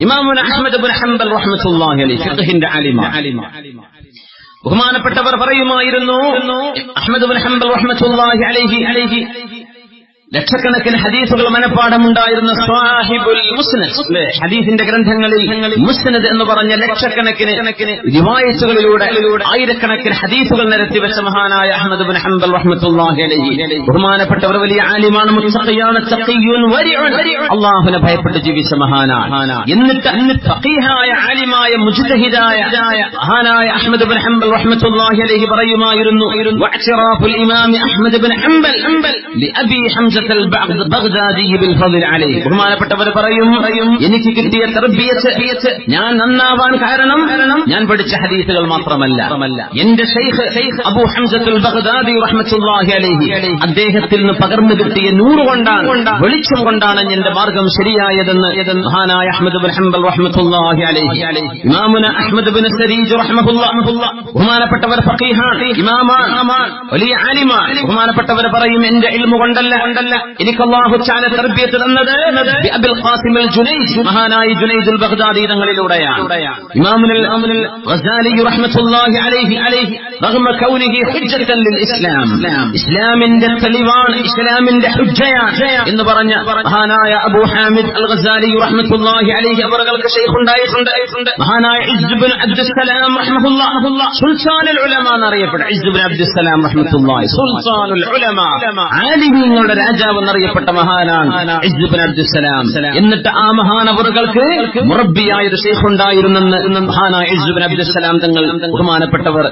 ഇമാമുൻ Ahmad bin Hanbal റഹ്മത്തുള്ളാഹി അലൈഹി ഫിഖഹിന്റെ അലിമ. ബഹുമാനപ്പെട്ടവർ പറയുമായിരുന്നു അഹ്മദ് ബിൻ ഹംബൽ റഹ്മത്തുള്ളാഹി അലൈഹി അലൈഹി ലക്ഷക്കണക്കിന് ഹദീസുകൾ മനഃപ്പാടമുണ്ടായിരുന്ന സ്വാഹിബുൽ മുസ്നദ്. ഹദീസിന്റെ ഗ്രന്ഥങ്ങളിൽ മുസ്നദ് എന്ന് പറഞ്ഞ ലക്ഷക്കണക്കിന് റിവായത്തുകളിലൂടെ ആയിരക്കണക്കിന് ഹദീസുകൾ നിരത്തി വെച്ച മഹാനായ അഹമ്മദ് ബിൻ ഹംബൽ റഹ്മത്തുള്ളാഹി അലൈഹി. ബഹുമാനപ്പെട്ടവർ വലിയ ആലിമാണ് മുത്തഖിയാണ് തഖിയുൻ അല്ലാഹുവിനെ ഭയപ്പെട്ട് ജീവിച്ച മഹാനാണ്. എന്നിട്ട് ഫഖീഹായ ആലിമായ മുജ്തഹിദായ മഹാനായ അഹമ്മദ് ബിൻ ഹംബൽ റഹ്മത്തുള്ളാഹി അലൈഹി പറയുമായിരുന്നു വഅ്തിറാഫുൽ ഇമാം അഹ്മദ് ബിൻ ഹംബൽ ലിഅബി ഹംസ ബഹുമാനപ്പെട്ടവർ പറയും എനിക്ക് കിട്ടിയ തർബിയത്ത് ഞാൻ നന്നാവാൻ കാരണം ഞാൻ പഠിച്ച ഹദീസുകൾ മാത്രമല്ല. എന്റെ അബു ഹംസത്തുൽ ബഗ്ദാദി അലൈഹി അദ്ദേഹത്തിൽ നിന്ന് പകർന്നു കിട്ടിയ നൂറ് കൊണ്ടാണ് വെളിച്ചം കൊണ്ടാണ് എന്റെ മാർഗം ശരിയായതെന്ന് മഹാനായ അഹമ്മദ് ബിൻ ഹംബൽ അലൈഹി. ഇമാമുന അഹമ്മദ് ബിൻ സരീജ് ബഹുമാനപ്പെട്ടവർ ഫഖീഹാൻ ഇമാമാണ് വലിയ ആലിമാണ്. ബഹുമാനപ്പെട്ടവർ പറയും എന്റെ ഇൽമു കൊണ്ടല്ല. കൊണ്ടല്ല എനിക്ക് അള്ളാഹു തർബിയത്ത് തന്നത് അബുൽ ഖാസിം അൽ ജുനൈദ് മഹാനായ ജുനൈദുൽ ബഗ്ദാദി തങ്ങളിലൂടെയാണ്. ഇമാമുൽ അമുൽ ഗസാലി റഹ്മത്തുള്ളാഹി അലൈഹി അലൈഹി കൗനിഹി ഹുജ്ജത്തൻ ലിൽ ഇസ്ലാം. ഇസ്ലാമിന്റെ തെളിവാണ് ഇസ്ലാമിന്റെ ഹുജ്ജയാണ് എന്ന് പറഞ്ഞ മഹാനായ അബൂ ഹാമിദ് അൽ ഗസാലി റഹ്മത്തുള്ളാഹി അലൈഹി അവർക്ക് ഷെയ്ഖ് ഉണ്ടായിട്ടുണ്ട് മഹാനായ ഇസ് ബിൻ അബ്ദുസ്സലാം റഹ്മത്തുള്ളാഹി സുൽത്താനുൽ ഉലമ എന്നറിയപ്പെട്ട ഇസ് ബിൻ അബ്ദുസ്സലാം റഹ്മത്തുള്ളാഹി സുൽത്താനുൽ ഉലമ. ആലിമീങ്ങളുടെ രാജാവ് എന്നറിയപ്പെട്ട മഹാനാണ് അബ്ദുസലാം എന്നിട്ട് ആ മഹാനവറുകൾക്ക് മുറബിയായ ഒരു ഷെയ്ഖ് ഉണ്ടായിരുന്നെന്ന് മഹാനായ ഇസ്ബിൻ അബ്ദുസലാം തങ്ങൾ ബഹുമാനപ്പെട്ടവർ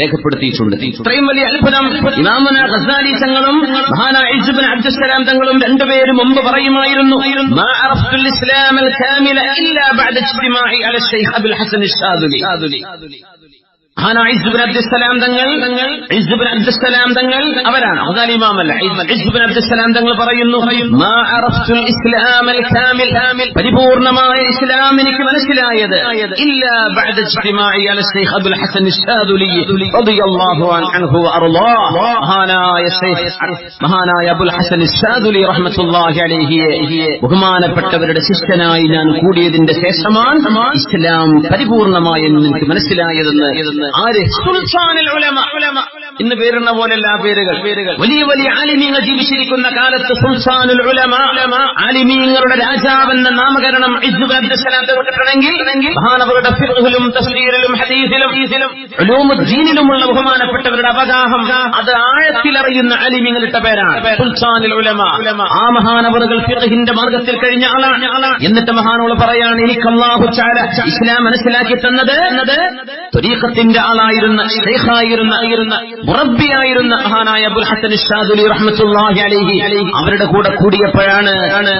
രേഖപ്പെടുത്തിയിട്ടുണ്ട്. ഇത്രയും വലിയ അത്ഭുതം ഇമാമന ഖസാലി തങ്ങളും മഹാനായ ഇസ്ബിൻ അബ്ദുസലാം തങ്ങളും രണ്ടുപേരും മുമ്പ് പറയുമായിരുന്നു ഇസ്ലാം ഇല്ലാ ബഅദ ഇജ്തിമാഇ അല ഷെയ്ഖ് അബുൽ ഹസൻ ഇഷ്ഷാദുലി അബ്ദുസലാം തങ്ങൾ ഇസ്ബിൻ അബ്ദുസലാം തങ്ങൾ അവരാണ്. അതാണ് ഇമാമല്ല ഇസ്ബിൻ അബ്ദുസലാം തങ്ങൾ പറയുന്നു പരിപൂർണമായ ഇസ്ലാം എനിക്ക് മനസ്സിലായത് മഹാനായ അബുൽ ഹസൻ ഇഷ്ഷാദുലി റഹ്മത്തുള്ളാഹി അലൈഹി ബഹുമാനപ്പെട്ടവരുടെ ശിഷ്യനായി ഞാൻ കൂടിയതിന്റെ ശേഷമാണ് ഇസ്ലാം പരിപൂർണമായി എനിക്ക് മനസ്സിലായതെന്ന് ആര് സുൽത്താനുൽ ഉലമ ഇന്ന് പേരുന്ന പോലെയല്ല ആ പേരുകൾ. വലിയ വലിയ ആലിമീങ്ങൾ ജീവിച്ചിരിക്കുന്ന കാലത്ത് സുൽസാനുൽ ആലിമീങ്ങളുടെ രാജാവെന്ന നാമകരണം കിട്ടണമെങ്കിൽ ഹദീസിലും ഉലൂമുദ്ദീനിലുമുള്ള ബഹുമാനപ്പെട്ടവരുടെ അവഗാഹം. അത് ആഴത്തിലറിയുന്ന അലിമിങ്ങളിട്ട പേരാണ്. ഉലമ. ആ മഹാനവറുകൾ ഫിറഹിന്റെ മാർഗത്തിൽ കഴിഞ്ഞ ആളാണ്. എന്നിട്ട് മഹാനോൾ പറയാണ് എനിക്ക് അള്ളാഹു ചാല ഇസ്ലാം മനസ്സിലാക്കി തന്നത് ആളായിരുന്ന ഷെയ്ഖായിരുന്ന മുറബിയായിരുന്ന മഹാനായ അബുൽ ഹസൻ ഷാദുലി റഹ്മത്തുള്ളാഹി അലൈഹി അവരുടെ കൂടെ കൂടിയപ്പോഴാണ്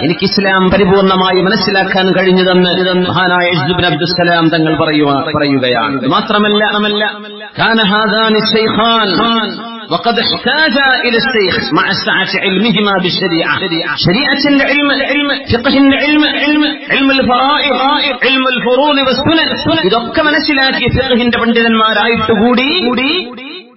എനിക്ക് ഇസ്ലാം പരിപൂർണമായി മനസ്സിലാക്കാൻ കഴിഞ്ഞതെന്ന് മഹാനായ ഇസ്ബിൻ അബ്ദുസ്സലാം തങ്ങൾ പറയുകയാണ് മാത്രമല്ല كان هذان الشيخان وقد احتاج إلى الشيخ مع سعة علمهما بالشريعة شريعة العلم العلم فقه العلم علم علم الفرائض علم الفروض والسنن ഇതൊക്കെ മനസ്സിലാക്കി ഫിഖഹിന്റെ പണ്ഡിതന്മാരായിട്ട് കൂടി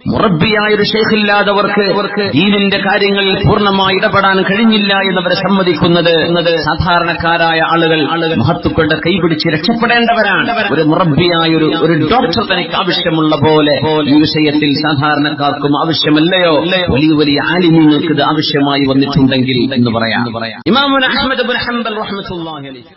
മുറബിയായ ഒരു ഷെയ്ഖില്ലാതവർക്ക് ദീനിന്റെ കാര്യങ്ങളിൽ പൂർണമായി ഇടപെടാൻ കഴിഞ്ഞില്ല എന്നവരെ സമ്മതിക്കുന്നത് സാധാരണക്കാരായ ആളുകൾ മഹത്തുക്കളുടെ കൈപിടിച്ച് രക്ഷപ്പെടേണ്ടവരാണ്. ഒരു മുറബിയായ ഒരു ഡോക്ടർ തനിക്ക് ആവശ്യമുള്ള പോലെ ഈ വിഷയത്തിൽ സാധാരണക്കാർക്കും ആവശ്യമല്ലയോ? വലിയ വലിയ ആലിമ്യങ്ങൾക്ക് ഇത് ആവശ്യമായി വന്നിട്ടുണ്ടെങ്കിൽ എന്ന് പറയാം. ഇമാമുൻ അഹമ്മദ് ഹംബൽ റഹ്മത്തുള്ളാഹി അലൈഹി.